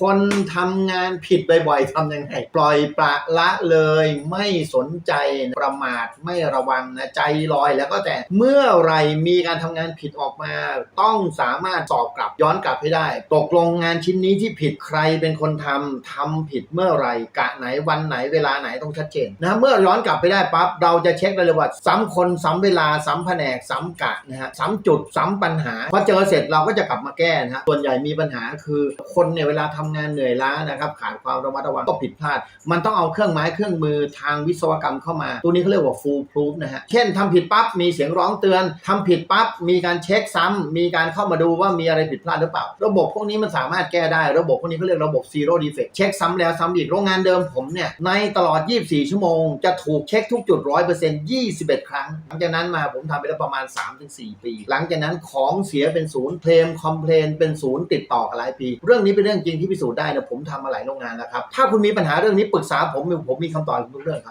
คนทำงานผิดบ่อยๆทำยังไง ปล่อยปละละเลยไม่สนใจประมาทไม่ระวังนะใจลอยแล้วก็แต่เมื่อไรมีการทำงานผิดออกมา ต้องสามารถสอบกลับย้อนกลับให้ได้ ตกลงงานชิ้นนี้ที่ผิดใครเป็นคนทำทำผิดเมื่อไรกะไหนวันไหนเวลาไหนต้องชัดเจนนะเมื่อย้อนกลับไปได้ปั๊บเราจะเช็คได้เลยว่าซ้ำคนซ้ำเวลาซ้ำแผนกซ้ำกะนะฮะซ้ำจุดซ้ำปัญหาพอเจอเสร็จเราก็จะกลับมาแก้นะฮะส่วนใหญ่มีปัญหาคือคนเนี่ยเวลาททำงานเหนื่อยล้านะครับขาดความระมัดระวังก็ผิดพลาด มันต้องเอาเครื่องไม้เครื่องมือทางวิศวกรรมเข้ามา ตัวนี้เขาเรียกว่า full proof นะฮะ เช่นทำผิดปั๊บมีเสียงร้องเตือนทำผิดปั๊บมีการเช็คซ้ำมีการเข้ามาดูว่ามีอะไรผิดพลาดหรือเปล่า ระบบพวกนี้มันสามารถแก้ได้ ระบบพวกนี้เขาเรียกระบบ zero defect เช็คซ้ำแล้วซ้ำอีกโรงงานเดิมผมเนี่ยในตลอด 24 ชั่วโมง จะถูกเช็คทุกจุด 100% 21 ครั้ง หลังจากนั้นมาผมทำไปแล้วประมาณ 3-4 ปี หลังจากนั้นของเสียเป็นศูนย์เคลมคอมเพลนเป็นศูนย์ติดต่อกันหลายปี เรื่องนี้เป็นเรื่องจริงที่พิสูจน์ได้นะผมทำมาหลายโรงงานแล้วครับ ถ้าคุณมีปัญหาเรื่องนี้ปรึกษาผมผมมีคำตอบทุกเรื่องครับ